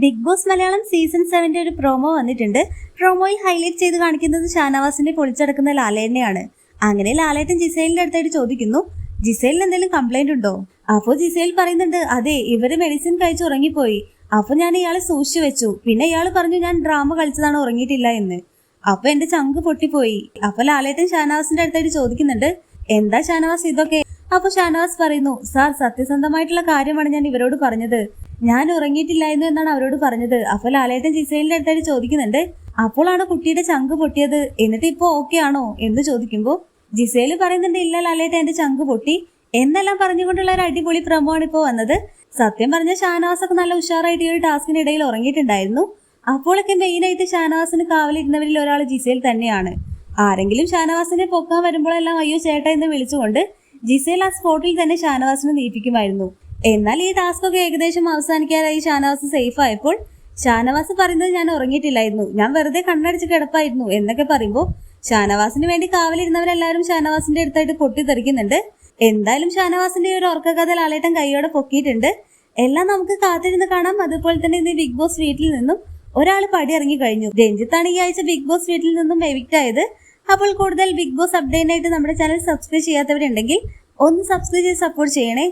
Big boss Malayalam season സെവന്റെ ഒരു promo വന്നിട്ടുണ്ട്. പ്രോമോയിൽ ഹൈലൈറ്റ് ചെയ്ത് കാണിക്കുന്നത് ഷാനവാസിന്റെ പൊളിച്ചടക്കുന്ന ലാലേട്ടനെയാണ്. അങ്ങനെ ലാലേട്ടൻ ജിസൈലിന്റെ അടുത്തായിട്ട് ചോദിക്കുന്നു ജിസൈലിന് എന്തെങ്കിലും കംപ്ലൈന്റ് ഉണ്ടോ? അപ്പോൾ ജിസൈൽ പറയുന്നുണ്ട് അതെ ഇവർ മെഡിസിൻ കഴിച്ച് ഉറങ്ങിപ്പോയി. അപ്പൊ ഞാൻ ഇയാളെ സൂക്ഷിച്ചു വെച്ചു. പിന്നെ ഇയാൾ പറഞ്ഞു ഞാൻ ഡ്രാമ കളിച്ചതാണ് ഉറങ്ങിയിട്ടില്ല എന്ന്. അപ്പൊ എന്റെ ചങ്ക് പൊട്ടിപ്പോയി. അപ്പൊ ലാലേട്ടൻ ഷാനവാസിന്റെ അടുത്തായിട്ട് ചോദിക്കുന്നുണ്ട് എന്താ ഷാനവാസ് ഇതൊക്കെ? അപ്പൊ ഷാനവാസ് പറയുന്നു സാർ സത്യസന്ധമായിട്ടുള്ള കാര്യമാണ് ഞാൻ ഇവരോട് പറഞ്ഞത്. ഞാൻ ഉറങ്ങിയിട്ടില്ലായിരുന്നു എന്നാണ് അവരോട് പറഞ്ഞത്. അപ്പൊ ലാലേട്ടൻ ജിസൈലിന്റെ അടുത്തായിട്ട് ചോദിക്കുന്നുണ്ട് അപ്പോഴാണ് കുട്ടിയുടെ ചങ്ക് പൊട്ടിയത്? എന്നിട്ട് ഇപ്പൊ ഓക്കെ ആണോ? എന്ന് ചോദിക്കുമ്പോൾ ജിസേൽ പറയുന്നുണ്ട് ഇല്ല ലാലേട്ടൻ എന്റെ ചങ്ക് പൊട്ടി. എന്നെല്ലാം പറഞ്ഞുകൊണ്ടുള്ള ഒരു അടിപൊളി പ്രമോ ആണ് ഇപ്പോൾ വന്നത്. സത്യം പറഞ്ഞ ഷാനവാസ് ഒക്കെ നല്ല ഉഷാറായിട്ട് ഈ ഒരു ടാസ്കിനിടയിൽ ഉറങ്ങിയിട്ടുണ്ടായിരുന്നു. അപ്പോഴൊക്കെ മെയിനായിട്ട് ഷാനവാസിന് കാവലിരുന്നവരിൽ ഒരാൾ ജിസേൽ തന്നെയാണ്. ആരെങ്കിലും ഷാനവാസിനെ പൊക്കാൻ വരുമ്പോഴെല്ലാം അയ്യോ ചേട്ടാ എന്ന് വിളിച്ചുകൊണ്ട് ജിസേൽ ആ സ്പോട്ടിൽ തന്നെ ഷാനവാസിനെ നീപ്പിക്കുമായിരുന്നു. എന്നാൽ ഈ ടാസ്ക് ഒക്കെ ഏകദേശം അവസാനിക്കാറായി ഷാനവാസ് സേഫ് ആയപ്പോൾ ഷാനവാസ് പറയുന്നത് ഞാൻ ഉറങ്ങിയിട്ടില്ലായിരുന്നു. ഞാൻ വെറുതെ കണ്ണടിച്ച് കിടപ്പായിരുന്നു എന്നൊക്കെ പറയുമ്പോൾ ഷാനവാസിന് വേണ്ടി കാവലിരുന്നവരെല്ലാവരും ഷാനവാസിന്റെ അടുത്തായിട്ട് പൊട്ടിത്തെറിക്കുന്നുണ്ട്. എന്തായാലും ഷാനവാസിന്റെ ഒരു ഉറക്കകഥ ലാലേട്ടൻ കൈയോടെ പൊക്കിയിട്ടുണ്ട്. എല്ലാം നമുക്ക് കാത്തിരുന്ന് കാണാം. അതുപോലെ തന്നെ ഇന്ന് ബിഗ് ബോസ് വീട്ടിൽ നിന്നും ഒരാൾ പടി ഇറങ്ങി കഴിഞ്ഞു. രഞ്ജിത്താണ് ഈ ആഴ്ച ബിഗ് ബോസ് വീട്ടിൽ നിന്നും എവിക്റ്റ് ആയത്. അപ്പോൾ കൂടുതൽ ബിഗ് ബോസ് അപ്ഡേറ്റ് ആയിട്ട് നമ്മുടെ ചാനൽ സബ്സ്ക്രൈബ് ചെയ്യാത്തവരുണ്ടെങ്കിൽ ഒന്ന് സബ്സ്ക്രൈബ് ചെയ്ത് സപ്പോർട്ട് ചെയ്യണേ.